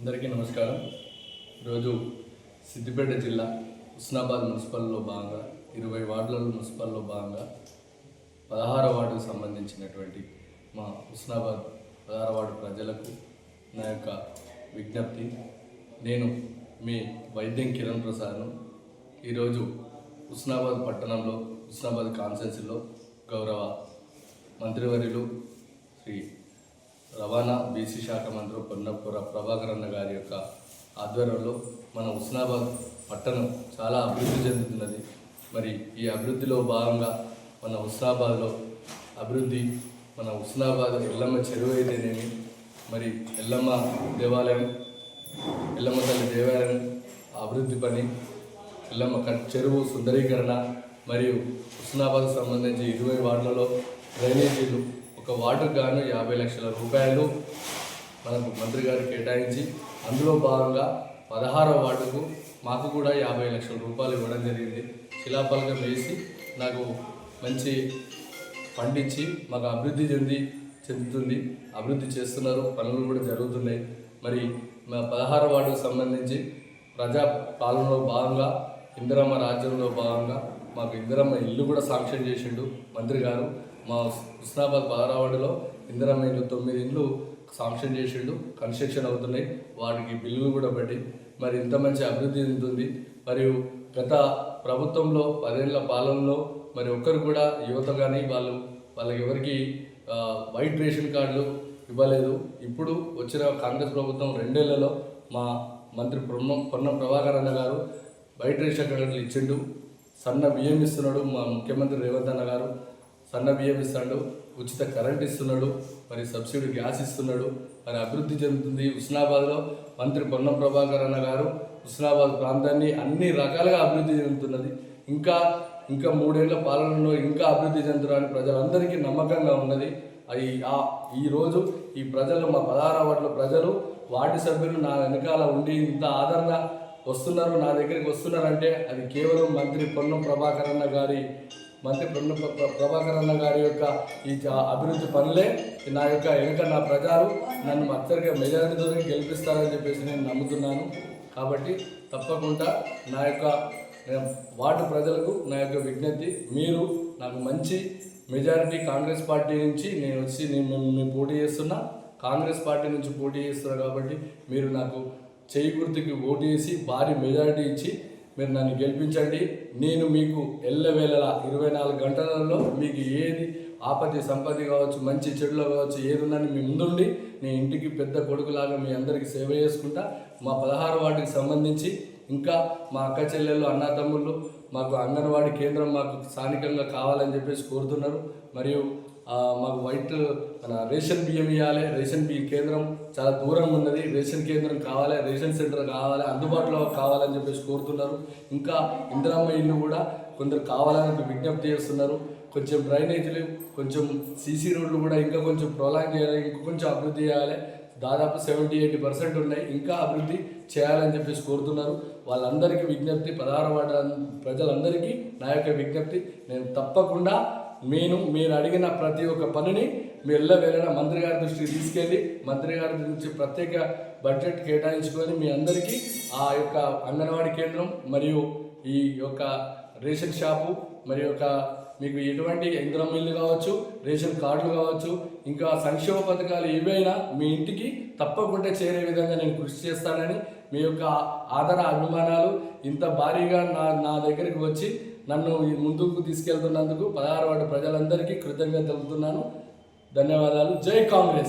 అందరికీ నమస్కారం. ఈరోజు సిద్దిపేట జిల్లా హుస్నాబాద్ మున్సిపల్లో భాగంగా ఇరవై వార్డుల మున్సిపల్లో భాగంగా పదహారు వార్డుకు సంబంధించినటువంటి మా హుస్నాబాద్ పదహార వార్డు ప్రజలకు నా యొక్క విజ్ఞప్తి. నేను మీ వైద్యం కిరణ్ ప్రసాద్ను ఈరోజు హుస్నాబాద్ పట్టణంలో హుస్నాబాద్ కాన్స్టెన్సీలో గౌరవ మంత్రివర్యులు శ్రీ రవాణా బీసీ శాఖ మంత్రి పొన్నపుర ప్రభాకర్ అన్న గారి యొక్క ఆధ్వర్యంలో మన హుస్నాబాద్ పట్టణం చాలా అభివృద్ధి చెందుతున్నది. మరి ఈ అభివృద్ధిలో భాగంగా మన హుస్నాబాద్లో అభివృద్ధి మన హుస్నాబాద్ ఎల్లమ్మ చెరువు అయితేనేమి మరి ఎల్లమ్మ దేవాలయం ఎల్లమ్మ తల్లి దేవాలయం అభివృద్ధి పని ఎల్లమ్మ చెరువు సుందరీకరణ మరియు హుస్నాబాద్ సంబంధించి ఇరవై వార్డులలో డ్రైనేజీలు ఒక వార్డుకు గాను యాభై లక్షల రూపాయలు మనకు మంత్రి గారు కేటాయించి అందులో భాగంగా పదహారవ వార్డుకు మాకు కూడా యాభై లక్షల రూపాయలు ఇవ్వడం జరిగింది. శిలాఫలకం వేసి నాకు మంచి పండించి మాకు అభివృద్ధి చెంది చెందుతుంది. అభివృద్ధి చేస్తున్నారు. పనులు కూడా జరుగుతున్నాయి. మరి మా పదహార వార్డుకు సంబంధించి ప్రజా పాలనలో భాగంగా ఇందిరమ్మ రాజ్యంలో భాగంగా మాకు ఇందిరమ్మ ఇల్లు కూడా సాంక్షన్ చేసిండు మంత్రి గారు. మా హుస్నాబాద్ బారావాడలో వార్డులో ఇందిరమ్మ ఇల్లు తొమ్మిది ఇండ్లు సాంక్షన్ చేసిండు కన్స్ట్రక్షన్ అవుతున్నాయి వాటికి బిల్లులు కూడా పడి మరి ఇంత మంచి అభివృద్ధి చెందుతుంది. మరియు గత ప్రభుత్వంలో పదేళ్ళ పాలనలో మరి ఒక్కరు కూడా యువత కానీ వాళ్ళు వాళ్ళకి ఎవరికి వైట్ రేషన్ కార్డులు ఇవ్వలేదు. ఇప్పుడు వచ్చిన కాంగ్రెస్ ప్రభుత్వం రెండేళ్ళలో మా మంత్రి పొన్న పొన్నం ప్రభాకర్ అన్న గారు వైట్ రేషన్ కార్డులు ఇచ్చిండు. సన్న బియ్యం ఇస్తున్నాడు మా ముఖ్యమంత్రి రేవంత్ అన్న గారు. సన్న బియ్యం ఇస్తాడు ఉచిత కరెంట్ ఇస్తున్నాడు మరి సబ్సిడీ గ్యాస్ ఇస్తున్నాడు మరి అభివృద్ధి చెందుతుంది హుస్నాబాద్లో మంత్రి పొన్నం ప్రభాకర్ అన్న గారు హుస్నాబాద్ ప్రాంతాన్ని అన్ని రకాలుగా అభివృద్ధి చెందుతున్నది. ఇంకా ఇంకా మూడేళ్ళ పాలనలో ఇంకా అభివృద్ధి చెందడానికి ప్రజలందరికీ నమ్మకంగా ఉన్నది. అది ఆ ఈరోజు ఈ ప్రజలు మా పదహార వార్డుల ప్రజలు వార్డు సభ్యులు నా వెనకాల ఉండి ఇంత ఆదరణ వస్తున్నారు నా దగ్గరికి వస్తున్నారంటే అది కేవలం మంత్రి పొన్నం ప్రభాకర్ అన్న గారి మంత్రి బృంద ప్రభాకర్ అన్న గారి యొక్క ఈ అభివృద్ధి పనులే. నా యొక్క వెనుక నా ప్రజలు నన్ను అత్యధిక మెజారిటీతో గెలిపిస్తారని చెప్పేసి నేను నమ్ముతున్నాను. కాబట్టి తప్పకుండా నా యొక్క వార్డు ప్రజలకు నా యొక్క విజ్ఞప్తి మీరు నాకు మంచి మెజారిటీ కాంగ్రెస్ పార్టీ నుంచి నేను వచ్చి నేను మేము- మేము పోటీ చేస్తున్నా. కాంగ్రెస్ పార్టీ నుంచి పోటీ చేస్తున్నా కాబట్టి మీరు నాకు చేయి గుర్తుకి ఓటు వేసి భారీ మెజారిటీ ఇచ్చి మీరు నన్ను గెలిపించండి. నేను మీకు ఎల్లవేళలా ఇరవై నాలుగు గంటలలో మీకు ఏది ఆపత్తి సంపత్తి కావచ్చు మంచి చెడులో కావచ్చు ఏది ఉందని మీ ముందుండి. నేను ఇంటికి పెద్ద కొడుకులాగా మీ అందరికీ సేవ చేసుకుంటా. మా పదహారు వాటికి సంబంధించి ఇంకా మా అక్క చెల్లెళ్ళు అన్నదమ్ముళ్ళు మాకు అంగన్వాడీ కేంద్రం మాకు స్థానికంగా కావాలని చెప్పేసి కోరుతున్నారు. మరియు మాకు వైట్ మన రేషన్ బియ్యం ఇవ్వాలి రేషన్ బియ్యం కేంద్రం చాలా దూరంగా ఉన్నది. రేషన్ కేంద్రం కావాలి రేషన్ సెంటర్ కావాలి అందుబాటులో కావాలని చెప్పేసి కోరుతున్నారు. ఇంకా ఇందిరమ్మ ఇల్లు కూడా కొందరు కావాలని విజ్ఞప్తి చేస్తున్నారు. కొంచెం డ్రైనేజీలు కొంచెం సీసీ రోడ్లు కూడా ఇంకా కొంచెం ప్రొలాంగ్ చేయాలి ఇంకా కొంచెం అభివృద్ధి చేయాలి. దాదాపు సెవెంటీ ఎయిటీ పర్సెంట్ ఉన్నాయి. ఇంకా అభివృద్ధి చేయాలని చెప్పేసి కోరుతున్నారు. వాళ్ళందరికీ విజ్ఞప్తి పదహారు వార్డు ప్రజలందరికీ నా యొక్క విజ్ఞప్తి. నేను తప్పకుండా నేను మీరు అడిగిన ప్రతి ఒక్క పనిని మీ ఎల్ల వెళ్ళిన మంత్రి గారి దృష్టికి తీసుకెళ్ళి మంత్రి గారి నుంచి ప్రత్యేక బడ్జెట్ కేటాయించుకొని మీ అందరికీ ఆ యొక్క అంగన్వాడీ కేంద్రం మరియు ఈ యొక్క రేషన్ షాపు మరి యొక్క మీకు ఎటువంటి ఇంద్రం ఇల్లు కావచ్చు రేషన్ కార్డులు కావచ్చు ఇంకా సంక్షేమ పథకాలు ఏవైనా మీ ఇంటికి తప్పకుండా చేరే విధంగా నేను కృషి చేస్తానని మీ యొక్క ఆదర అభిమానాలు ఇంత భారీగా నా నా దగ్గరికి వచ్చి నన్ను ఈ ముందుకు తీసుకెళ్తున్నందుకు పదహారు వార్డు ప్రజలందరికీ కృతజ్ఞత తెలుపుతున్నాను. ధన్యవాదాలు. జై కాంగ్రెస్.